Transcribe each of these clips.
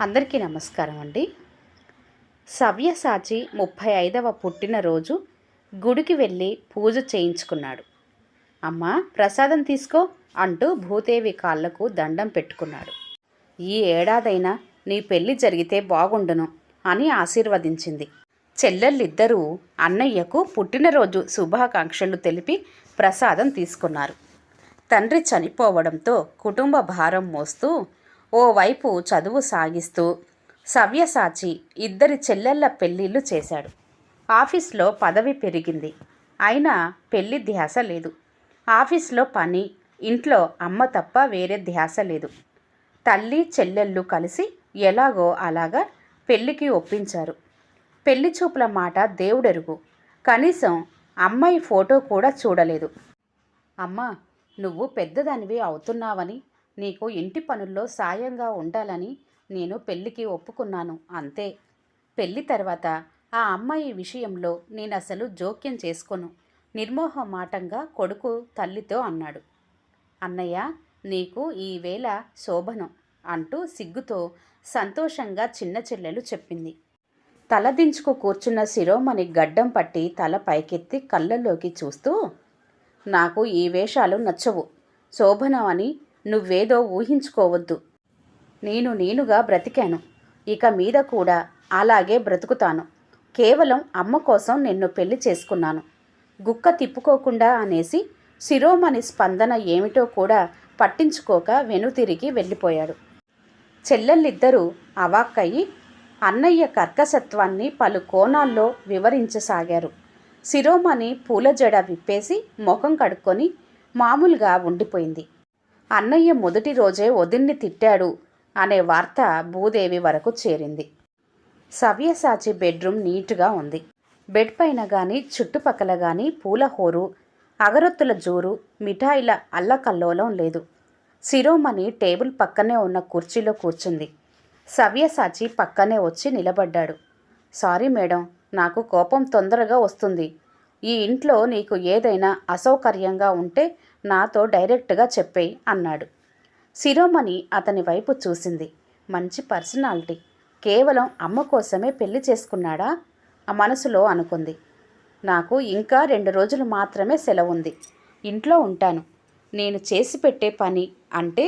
అందరికీ నమస్కారం అండి. సవ్యసాచి ముప్పై ఐదవ పుట్టినరోజు గుడికి వెళ్ళి పూజ చేయించుకున్నాడు. అమ్మా ప్రసాదం తీసుకో అంటూ భూదేవి కాళ్ళకు దండం పెట్టుకున్నాడు. ఈ ఏడాదైనా నీ పెళ్ళి జరిగితే బాగుండును అని ఆశీర్వదించింది. చెల్లెళ్ళిద్దరూ అన్నయ్యకు పుట్టినరోజు శుభాకాంక్షలు తెలిపి ప్రసాదం తీసుకున్నారు. తండ్రి చనిపోవడంతో కుటుంబ భారం మోస్తూ ఓవైపు చదువు సాగిస్తూ సవ్యసాచి ఇద్దరి చెల్లెళ్ళ పెళ్ళిళ్ళు చేశాడు. ఆఫీస్లో పదవి పెరిగింది. అయినా పెళ్ళి ధ్యాస లేదు. ఆఫీస్లో పని ఇంట్లో అమ్మ తప్ప వేరే ధ్యాస లేదు. తల్లి చెల్లెళ్ళు కలిసి ఎలాగో అలాగా పెళ్ళికి ఒప్పించారు. పెళ్ళి చూపుల మాట దేవుడెరుగు. కనీసం అమ్మాయి ఫోటో కూడా చూడలేదు. అమ్మా నువ్వు పెద్దదానివి అవుతున్నావని నీకు ఇంటి పనుల్లో సాయంగా ఉండాలని నేను పెళ్ళికి ఒప్పుకున్నాను అంతే. పెళ్ళి తర్వాత ఆ అమ్మాయి విషయంలో నేను అసలు జోక్యం చేసుకోను. నిర్మోహమాటంగా కొడుకు తల్లితో అన్నాడు. అన్నయ్య నీకు ఈవేళ శోభనం అంటూ సిగ్గుతో సంతోషంగా చిన్న చెల్లెలు చెప్పింది. తలదించుకు కూర్చున్న శిరోమణి గడ్డం పట్టి తల పైకెత్తి కళ్ళల్లోకి చూస్తూ నాకు ఈ వేషాలు నచ్చవు శోభనం అని నువ్వేదో ఊహించుకోవద్దు. నేను నేనుగా బ్రతికాను. ఇక మీద కూడా అలాగే బ్రతుకుతాను. కేవలం అమ్మ కోసం నిన్ను పెళ్ళి చేసుకున్నాను. గుక్క తిప్పుకోకుండా అనేసి శిరోమణి స్పందన ఏమిటో కూడా పట్టించుకోక వెనుతిరిగి వెళ్ళిపోయాడు. చెల్లెళ్ళిద్దరూ అవాక్కయి అన్నయ్య కర్కశత్వాన్ని పలు కోణాల్లో వివరించసాగారు. శిరోమణి పూల జడ విప్పేసి ముఖం కడుక్కొని మామూలుగా ఉండిపోయింది. అన్నయ్య మొదటి రోజే వదిన్ని తిట్టాడు అనే వార్త భూదేవి వరకు చేరింది. సవ్యసాచి బెడ్రూమ్ నీటుగా ఉంది. బెడ్ పైన కానీ చుట్టుపక్కల కానీ పూల హోరు అగరొత్తుల జోరు మిఠాయిల అల్లకల్లోలం లేదు. శిరోమణి టేబుల్ పక్కనే ఉన్న కుర్చీలో కూర్చుంది. సవ్యసాచి పక్కనే వచ్చి నిలబడ్డాడు. సారీ మేడం నాకు కోపం తొందరగా వస్తుంది. ఈ ఇంట్లో నీకు ఏదైనా అసౌకర్యంగా ఉంటే నాతో డైరెక్ట్గా చెప్పేయి అన్నాడు. శిరోమణి అతని వైపు చూసింది. మంచి పర్సనాలిటీ. కేవలం అమ్మ కోసమే పెళ్ళి చేసుకున్నాడా? ఆ మనసులో అనుకుంది. నాకు ఇంకా రెండు రోజులు మాత్రమే సెలవుంది ఇంట్లో ఉంటాను. నేను చేసి పెట్టే పని అంటే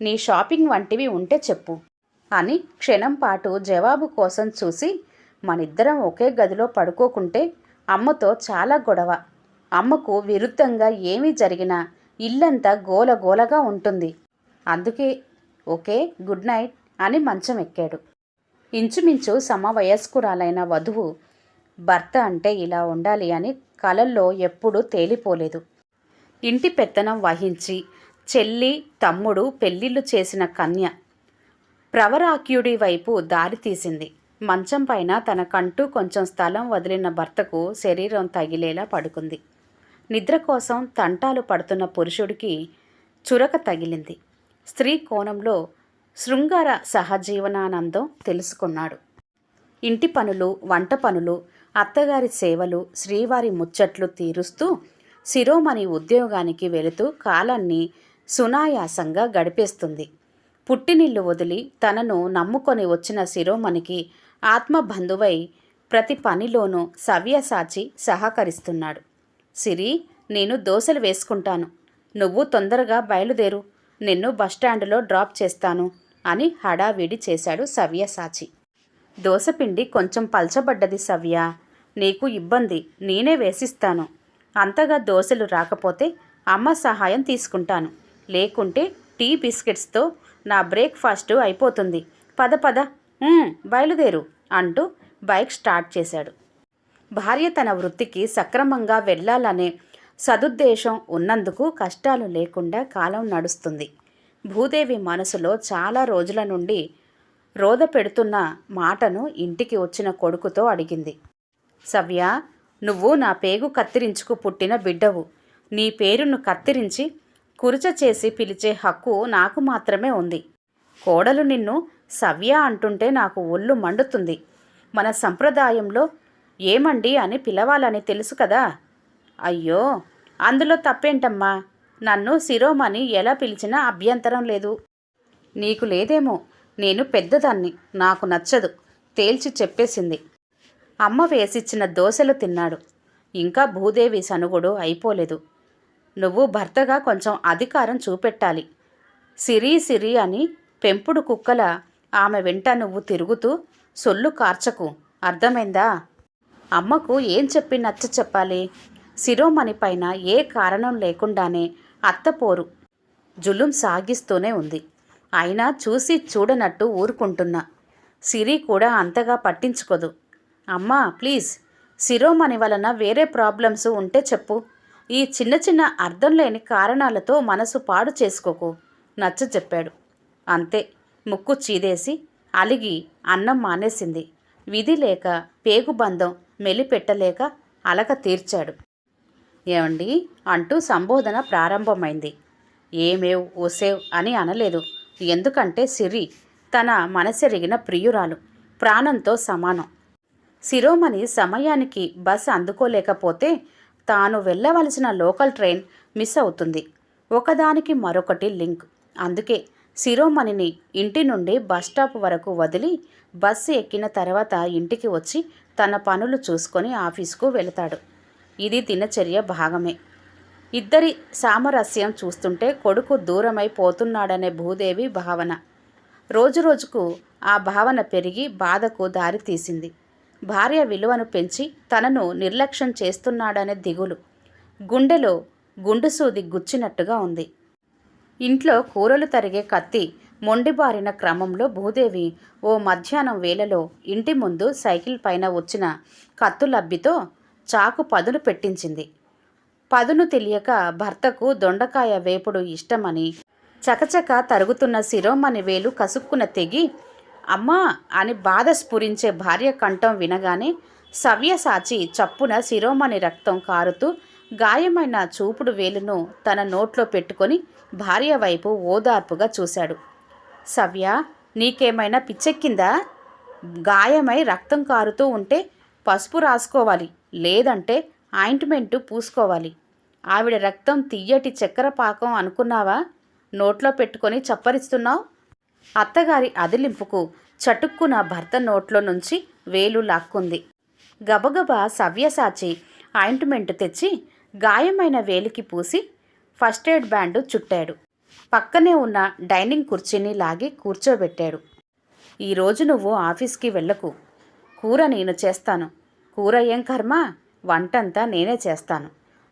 నీ షాపింగ్ వంటివి ఉంటే చెప్పు అని క్షణం పాటు జవాబు కోసం చూసి మనిద్దరం ఒకే గదిలో పడుకోకుంటే అమ్మతో చాలా గొడవ. అమ్మకు విరుద్ధంగా ఏమీ జరిగినా ఇల్లంతా గోలగోలగా ఉంటుంది. అందుకే ఓకే గుడ్ నైట్ అని మంచం ఎక్కాడు. ఇంచుమించు సమవయస్కురాలైన వధువు భర్త అంటే ఇలా ఉండాలి అని కలల్లో ఎప్పుడూ తేలిపోలేదు. ఇంటి పెత్తనం వహించి చెల్లి తమ్ముడు పెళ్ళిళ్ళు చేసిన కన్య ప్రవరాక్యుడి వైపు దారి తీసింది. మంచం పైన తనకంటూ కొంచెం స్థలం వదిలిన భర్తకు శరీరం తగిలేలా పడుకుంది. నిద్ర కోసం తంటాలు పడుతున్న పురుషుడికి చురక తగిలింది. స్త్రీ కోణంలో శృంగార సహజీవనానందం తెలుసుకున్నాడు. ఇంటి పనులు వంట పనులు అత్తగారి సేవలు శ్రీవారి ముచ్చట్లు తీరుస్తూ శిరోమణి ఉద్యోగానికి వెళుతూ కాలాన్ని సునాయాసంగా గడిపేస్తుంది. పుట్టినిల్లు వదిలి తనను నమ్ముకొని వచ్చిన శిరోమణికి ఆత్మబంధువై ప్రతి పనిలోనూ సవ్యసాచి సహకరిస్తున్నాడు. సిరి నేను దోశలు వేసుకుంటాను. నువ్వు తొందరగా బయలుదేరు. నిన్ను బస్టాండులో డ్రాప్ చేస్తాను అని హడావిడి చేశాడు సవ్యసాచి దోశపిండి కొంచెం పల్చబడ్డది సవ్య. నీకు ఇబ్బంది నేనే వేసిస్తాను. అంతగా దోశలు రాకపోతే అమ్మ సహాయం తీసుకుంటాను. లేకుంటే టీ బిస్కెట్స్తో నా బ్రేక్ఫాస్ట్ అయిపోతుంది. పద పద బయలుదేరు అంటూ బైక్ స్టార్ట్ చేశాడు. భార్య తన వృత్తికి సక్రమంగా వెళ్ళాలనే సదుద్దేశం ఉన్నందుకు కష్టాలు లేకుండా కాలం నడుస్తుంది. భూదేవి మనసులో చాలా రోజుల నుండి రోద పెడుతున్న మాటను ఇంటికి వచ్చిన కొడుకుతో అడిగింది. సవ్య నువ్వు నా పేగు కత్తిరించుకు పుట్టిన బిడ్డవు. నీ పేరును కత్తిరించి కురుచ చేసి పిలిచే హక్కు నాకు మాత్రమే ఉంది. కోడలు నిన్ను సవ్య అంటుంటే నాకు ఒళ్ళు మండుతుంది. మన సంప్రదాయంలో ఏమండి అని పిలవాలని తెలుసు కదా? అయ్యో అందులో తప్పేంటమ్మా? నన్ను శిరోమణి ఎలా పిలిచినా అభ్యంతరం లేదు. నీకు లేదేమో నేను పెద్దదాన్ని నాకు నచ్చదు తేల్చి చెప్పేసింది. అమ్మ వేసిచ్చిన దోశలు తిన్నాడు. ఇంకా భూదేవి సనుగుడు అయిపోలేదు. నువ్వు భర్తగా కొంచెం అధికారం చూపెట్టాలి. సిరి సిరి అని పెంపుడు కుక్కల ఆమె వెంట నువ్వు తిరుగుతూ సొల్లు కార్చకు. అర్థమైందా? అమ్మకు ఏం చెప్పి నచ్చ చెప్పాలి? శిరోమణి పైన ఏ కారణం లేకుండానే అత్తపోరు జులుం సాగిస్తూనే ఉంది. అయినా చూసి చూడనట్టు ఊరుకుంటున్నా. సిరి కూడా అంతగా పట్టించుకోదు. అమ్మా ప్లీజ్ శిరోమణి వలన వేరే ప్రాబ్లమ్స్ ఉంటే చెప్పు. ఈ చిన్న చిన్న అర్థం లేని కారణాలతో మనసు పాడు చేసుకోకు నచ్చ చెప్పాడు. అంతే ముక్కు చీదేసి అలిగి అన్నం మానేసింది. విధి లేక పేగుబంధం మెలిపెట్టలేక అలక తీర్చాడు. ఏమండి? అంటూ సంబోధన ప్రారంభమైంది. ఏమేవ్ ఓసేవ్ అని అనలేదు. ఎందుకంటే సిరి తన మనసెరిగిన ప్రియురాలు ప్రాణంతో సమానం. శిరోమణి సమయానికి బస్ అందుకోలేకపోతే తాను వెళ్ళవలసిన లోకల్ ట్రైన్ మిస్ అవుతుంది. ఒకదానికి మరొకటి లింక్. అందుకే శిరోమణిని ఇంటి నుండి బస్ స్టాప్ వరకు వదిలి బస్సు ఎక్కిన తర్వాత ఇంటికి వచ్చి తన పనులు చూసుకొని ఆఫీస్కు వెళతాడు. ఇది దినచర్య భాగమే. ఇద్దరి సామరస్యం చూస్తుంటే కొడుకు దూరమై పోతున్నాడనే భూదేవి భావన. రోజురోజుకు ఆ భావన పెరిగి బాధకు దారితీసింది భార్య విలువను పెంచి తనను నిర్లక్ష్యం చేస్తున్నాడనే దిగులు. గుండెలో గుండుసూది గుచ్చినట్టుగా ఉంది. ఇంట్లో కూరలు తరిగే కత్తి మొండిబారిన క్రమంలో భూదేవి ఓ మధ్యాహ్నం వేళలో ఇంటి ముందు సైకిల్ పైన వచ్చిన కత్తులబ్బితో చాకు పదును పెట్టించింది. పదును తెలియక భర్తకు దొండకాయ వేపుడు ఇష్టమని చకచక తరుగుతున్న శిరోమణి వేలు కసుక్కున తెగి అమ్మా అని బాధ స్ఫురించే భార్య కంఠం వినగానే సవ్యసాచి చప్పున శిరోమణి రక్తం కారుతూ గాయమైన చూపుడు వేలును తన నోట్లో పెట్టుకొని భార్య వైపు ఓదార్పుగా చూశాడు. సవ్య నీకేమైనా పిచ్చెక్కిందా? గాయమై రక్తం కారుతూ ఉంటే పసుపు రాసుకోవాలి లేదంటే ఆయింట్మెంటు పూసుకోవాలి. ఆవిడ రక్తం తియ్యటి చక్కెర పాకం అనుకున్నావా? నోట్లో పెట్టుకొని చప్పరిస్తున్నావు? అత్తగారి అదిలింపుకు చటుక్కున భర్త నోట్లో నుంచి వేలు లాక్కుంది. గబగబా సవ్యసాచి ఆయింట్మెంట్ తెచ్చి గాయమైన వేలికి పూసి ఫస్ట్ ఎయిడ్ బ్యాండు చుట్టాడు. పక్కనే ఉన్న డైనింగ్ కుర్చీని లాగి కూర్చోబెట్టాడు. ఈరోజు నువ్వు ఆఫీస్కి వెళ్ళకు. కూర నేను చేస్తాను. కూర ఏం కర్మ? వంటంతా నేనే చేస్తాను.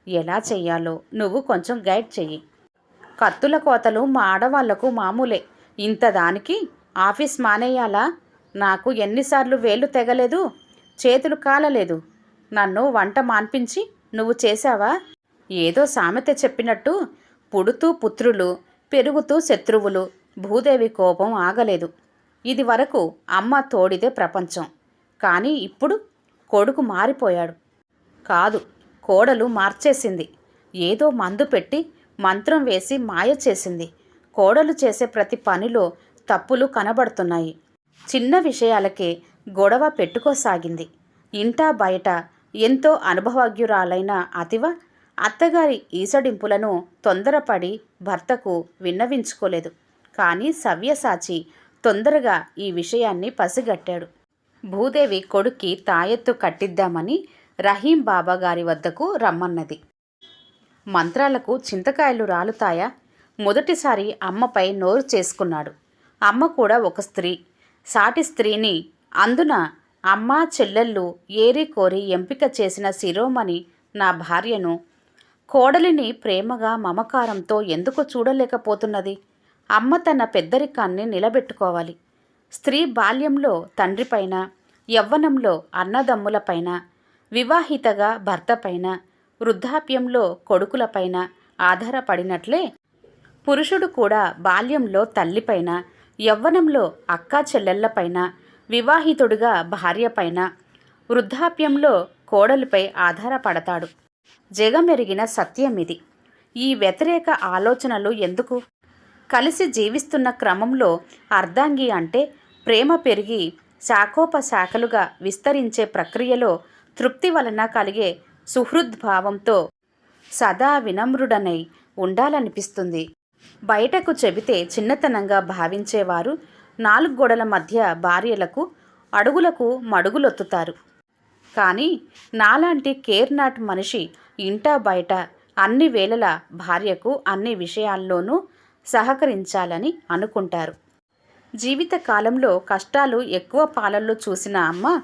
ఎలా చెయ్యాలో నువ్వు కొంచెం గైడ్ చెయ్యి. కత్తుల కోతలు మా ఆడవాళ్ళకు మామూలే. ఇంత దానికి ఆఫీస్ మానేయాలా? నాకు ఎన్నిసార్లు వేలు తెగలేదు చేతులు కాలలేదు. నన్ను వంట మాన్పించి నువ్వు చేశావా? ఏదో సామెత చెప్పినట్టు పుడుతూ పుత్రులు పెరుగుతూ శత్రువులు. భూదేవి కోపం ఆగలేదు. ఇది వరకు అమ్మ తోడిదే ప్రపంచం. కానీ ఇప్పుడు కొడుకు మారిపోయాడు. కాదు కోడలు మార్చేసింది. ఏదో మందు పెట్టి మంత్రం వేసి మాయ చేసింది. కోడలు చేసే ప్రతి పనిలో తప్పులు కనబడుతున్నాయి. చిన్న విషయాలకే గొడవ పెట్టుకోసాగింది. ఇంటా బయట ఎంతో అనుభవజ్ఞురాలైన అతివ అత్తగారి ఈసడింపులను తొందరపడి భర్తకు విన్నవించుకోలేదు. కానీ సవ్యసాచి తొందరగా ఈ విషయాన్ని పసిగట్టాడు. భూదేవి కొడుక్కి తాయెత్తు కట్టిద్దామని రహీం బాబా గారి వద్దకు రమ్మన్నది. మంత్రాలకు చింతకాయలు రాలుతాయా? మొదటిసారి అమ్మపై నోరు చేసుకున్నాడు. అమ్మ కూడా ఒక స్త్రీ. సాటి స్త్రీని అందున అమ్మ చెల్లెళ్ళు ఏరి కోరి ఎంపిక చేసిన శిరోమణి నా భార్యను కోడలిని ప్రేమగా మమకారంతో ఎందుకు చూడలేకపోతున్నది? అమ్మ తన పెద్దరికాన్ని నిలబెట్టుకోవాలి. స్త్రీ బాల్యంలో తండ్రిపైన యవ్వనంలో అన్నదమ్ములపైన వివాహితగా భర్తపైన వృద్ధాప్యంలో కొడుకులపైన ఆధారపడినట్లే పురుషుడు కూడా బాల్యంలో తల్లిపైన యవ్వనంలో అక్కా చెల్లెళ్ళపైన వివాహితుడుగా భార్యపైన వృద్ధాప్యంలో కోడలిపై ఆధారపడతాడు. జగమెరిగిన సత్యం ఇది. ఈ వ్యతిరేక ఆలోచనలు ఎందుకు? కలిసి జీవిస్తున్న క్రమంలో అర్ధాంగి అంటే ప్రేమ పెరిగి శాఖోపశాఖలుగా విస్తరించే ప్రక్రియలో తృప్తి వలన కలిగే సుహృద్భావంతో సదా వినమ్రుడనై ఉండాలనిపిస్తుంది. బయటకు చెబితే చిన్నతనంగా భావించేవారు నాలుగు గోడల మధ్య భార్యలకు అడుగులకు మడుగులొత్తుతారు. కానీ నాలాంటి కేర్ నాట్ మనిషి ఇంటా బయట అన్ని వేళల భార్యకు అన్ని విషయాల్లోనూ సహకరించాలని అనుకుంటారు. జీవిత కాలంలో కష్టాలు ఎక్కువ పాలల్లో చూసిన అమ్మ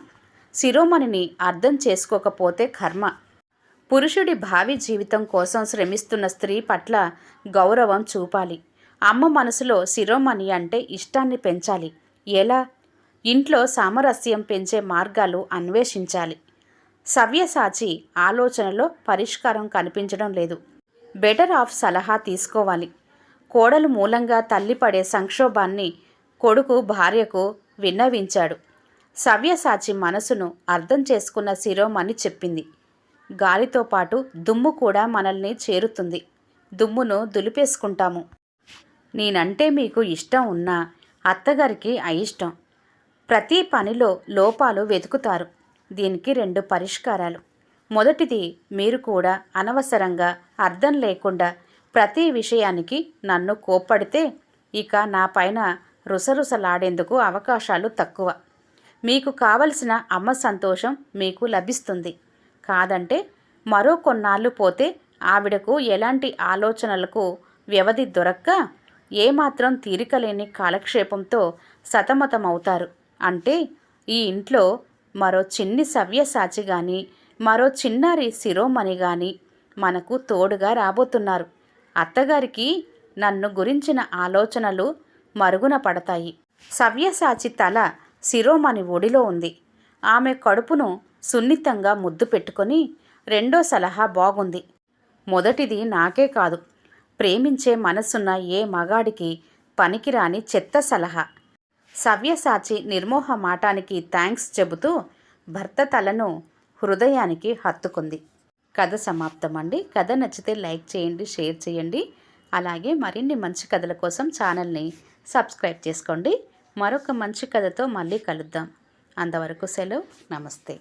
శిరోమణిని అర్థం చేసుకోకపోతే కర్మ. పురుషుడి భావి జీవితం కోసం శ్రమిస్తున్న స్త్రీ పట్ల గౌరవం చూపాలి. అమ్మ మనసులో శిరోమణి అంటే ఇష్టాన్ని పెంచాలి. ఎలా? ఇంట్లో సామరస్యం పెంచే మార్గాలు అన్వేషించాలి. సవ్యసాచి ఆలోచనలో పరిష్కారం కనిపించడం లేదు. బెటర్ ఆఫ్ సలహా తీసుకోవాలి. కోడలు మూలంగా తల్లిపడే సంక్షోభాన్ని కొడుకు భార్యకు విన్నవించాడు. సవ్యసాచి మనసును అర్థం చేసుకున్న శిరోమణి చెప్పింది. గాలితో పాటు దుమ్ము కూడా మనల్ని చేరుతుంది. దుమ్మును దులిపేసుకుంటాము. నేనంటే మీకు ఇష్టం ఉన్నా అత్తగారికి అయిష్టం. ప్రతి పనిలో లోపాలు వెతుకుతారు. దీనికి రెండు పరిష్కారాలు. మొదటిది మీరు కూడా అనవసరంగా అర్థం లేకుండా ప్రతి విషయానికి నన్ను కోప్పడితే ఇక నా పైన రుసరుసలాడేందుకు అవకాశాలు తక్కువ. మీకు కావలసిన అమ్మ సంతోషం మీకు లభిస్తుంది. కాదంటే మరో కొన్నాళ్ళు పోతే ఆవిడకు ఎలాంటి ఆలోచనలకు వ్యవధి దొరక్క ఏమాత్రం తీరికలేని కాలక్షేపంతో సతమతమవుతారు. అంటే ఈ ఇంట్లో మరో చిన్ని సవ్యసాచి కానీ మరో చిన్నారి శిరోమణి కానీ మనకు తోడుగా రాబోతున్నారు. అత్తగారికి నన్ను గురించిన ఆలోచనలు మరుగున పడతాయి. సవ్యసాచి తల శిరోమణి ఒడిలో ఉంది. ఆమె కడుపును సున్నితంగా ముద్దు పెట్టుకొని రెండో సలహా బాగుంది. మొదటిది నాకే కాదు. ప్రేమించే మనసున్న ఏ మగాడికి పనికిరాని చెత్త సలహా. సవ్యసాచి నిర్మోహ మాటానికి థ్యాంక్స్ చెబుతూ భర్త తలను హృదయానికి హత్తుకుంది. కథ సమాప్తం అండి కథ నచ్చితే లైక్ చేయండి షేర్ చేయండి. అలాగే మరిన్ని మంచి కథల కోసం ఛానల్ని సబ్స్క్రైబ్ చేసుకోండి. మరొక మంచి కథతో మళ్ళీ కలుద్దాం. అంతవరకు సెలవు. నమస్తే.